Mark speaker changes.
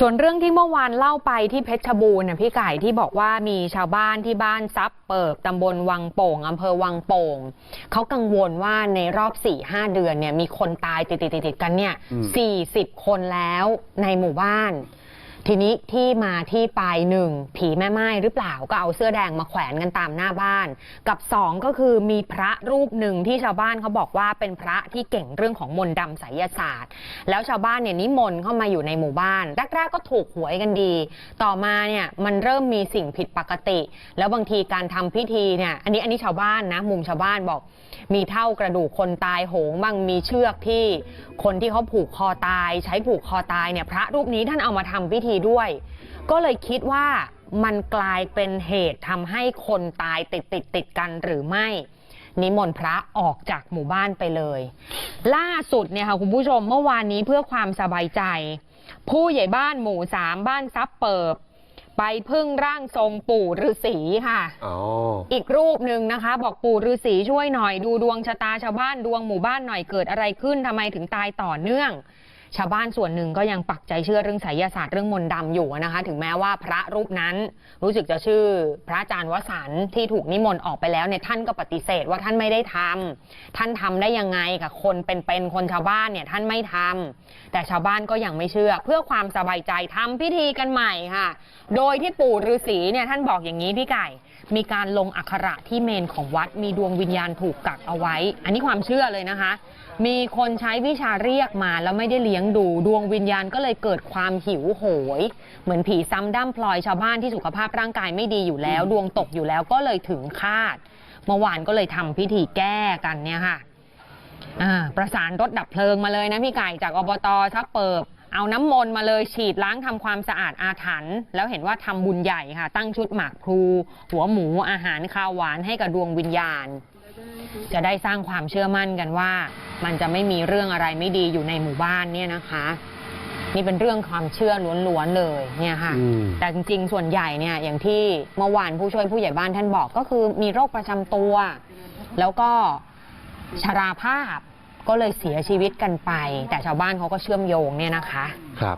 Speaker 1: ส่วนเรื่องที่เมื่อวานเล่าไปที่เพชรบูรณ์น่ะพี่ไก่ที่บอกว่ามีชาวบ้านที่บ้านซับเปิบตำบลวังโป่งอำเภอวังโป่งเขากังวลว่าในรอบ4ี่ห้าเดือนเนี่ยมีคนตายติดติดๆกันเนี่ยสี่สิบคนแล้วในหมู่บ้าน ทีนี้ที่มาที่ไปหนึ่งผีแม่ไม้หรือเปล่าก็เอาเสื้อแดงมาแขวนกันตามหน้าบ้าน กับสองก็คือมีพระรูปหนึ่งที่ชาวบ้านเขาบอกว่าเป็นพระที่เก่งเรื่องของมนต์ดำไสยศาสตร์ แล้วชาวบ้านเนี่ยนิมนต์เข้ามาอยู่ในหมู่บ้านแรกๆก็ถูกหวยกันดี ต่อมาเนี่ยมันเริ่มมีสิ่งผิดปกติ แล้วบางทีการทำพิธีเนี่ยอันนี้อันนี้ชาวบ้านนะมุมชาวบ้านบอก มีเท่ากระดูกคนตายโหงบ้างมีเชือกที่ คนที่เขาผูกคอตาย ใช้ผูกคอตายเนี่ยพระรูปนี้ท่านเอามาทำพิธีด้วยก็เลยคิดว่ามันกลายเป็นเหตุทำให้คนตายติดติดติดๆกันหรือไม่ นิมนต์พระออกจากหมู่บ้านไปเลย ล่าสุดเนี่ยค่ะคุณผู้ชมเมื่อวานนี้เพื่อความสบายใจ ผู้ใหญ่บ้านหมู่สามบ้านซับเปิบ ไปพึ่งร่างทรงปู่ฤาษีค่ะ
Speaker 2: อ๋อ
Speaker 1: อีกรูปหนึ่งนะคะ บอกปู่ฤาษีช่วยหน่อยดูดวงชะตาชาวบ้านดวงหมู่บ้านหน่อยเกิดอะไรขึ้นทำไมถึงตายต่อเนื่อง ชาวบ้านส่วนหนึ่งก็ยังปักใจเชื่อเรื่องไสยศาสตร์เรื่องมนต์ดำอยู่นะคะ ถึงแม้ว่าพระรูปนั้นรู้สึกจะชื่อพระอาจารย์วสันต์ที่ถูกนิมนต์ออกไปแล้วเนี่ยท่านก็ปฏิเสธว่าท่านไม่ได้ทำท่านทำได้ยังไงกับคนเป็นๆคนชาวบ้านเนี่ยท่านไม่ทำแต่ชาวบ้านก็ยังไม่เชื่อ เพื่อความสบายใจทำพิธีกันใหม่ค่ะ โดยที่ปู่ฤาษีเนี่ยท่านบอกอย่างนี้พี่ไก่ มีการลงอักขระที่เมนของวัด มีดวงวิญญาณถูกกักเอาไว้ อันนี้ความเชื่อเลยนะคะ มีคนใช้วิชาเรียกมาแล้วไม่ได้เลี้ยงดู ดวงวิญญาณก็เลยเกิดความหิวโหย เหมือนผีซ้ำด้ามพลอยชาวบ้านที่สุขภาพร่างกายไม่ดีอยู่แล้ว ดวงตกอยู่แล้วก็เลยถึงคาดเมื่อวานก็เลยทำพิธีแก้กันเนี่ยค่ะประสานรถดับเพลิงมาเลยนะพี่ไก่จากอบตชักเปิบ เอาน้ำมนต์มาเลยฉีดล้างทำความสะอาดอาถรรพ์แล้วเห็นว่าทำบุญใหญ่ค่ะ ตั้งชุดหมากพลูหัวหมูอาหารข้าวหวานให้กับดวงวิญญาณ จะได้สร้างความเชื่อมั่นกันว่า มันจะไม่มีเรื่องอะไรไม่ดีอยู่ในหมู่บ้านเนี่ยนะคะ นี่เป็นเรื่องความเชื่อล้วนๆเลยเนี่ยค่ะ
Speaker 2: อืม
Speaker 1: แต่จริงๆ ส่วนใหญ่เนี่ยอย่างที่เมื่อวานผู้ช่วยผู้ใหญ่บ้านท่านบอกก็คือมีโรคประจำตัว แล้วก็ชราภาพ ก็เลยเสียชีวิตกันไป แต่ชาวบ้านเขาก็เชื่อมโยงเนี่ยนะคะ
Speaker 2: ครับ